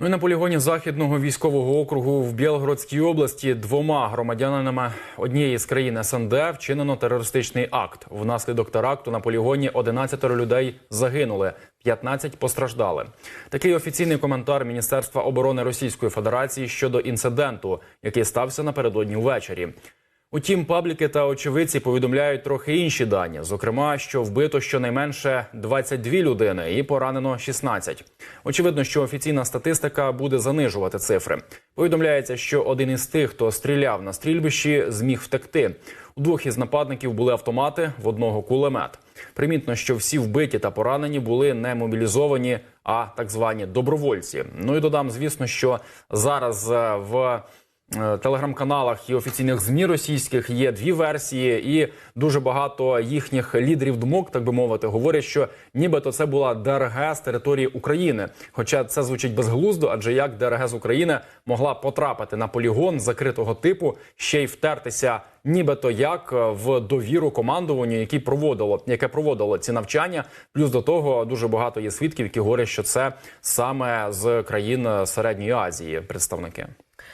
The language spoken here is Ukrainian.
Ну і на полігоні західного військового округу в Білгородській області двома громадянами однієї з країн СНД вчинено терористичний акт. Внаслідок теракту на полігоні 11 людей загинули, 15 постраждали. Такий офіційний коментар Міністерства оборони Російської Федерації щодо інциденту, який стався напередодні ввечері. Утім, пабліки та очевидці повідомляють трохи інші дані. Зокрема, що вбито щонайменше 22 людини і поранено 16. Очевидно, що офіційна статистика буде занижувати цифри. Повідомляється, що один із тих, хто стріляв на стрільбищі, зміг втекти. У двох із нападників були автомати, в одного кулемет. Примітно, що всі вбиті та поранені були не мобілізовані, а так звані добровольці. Ну і додам, звісно, що зараз е, в телеграм-каналах і офіційних змі російських є дві версії, і дуже багато їхніх лідерів думок, так би мовити, говорять, що нібито це була ДРГ з території України. Хоча це звучить безглуздо, адже як ДРГ з України могла потрапити на полігон закритого типу, ще й втертися, нібито як е, в довіру командуванню, яке проводило, яке проводило ці навчання. Плюс до того дуже багато є свідків, які говорять, що це саме з країн е, середньої Азії представники.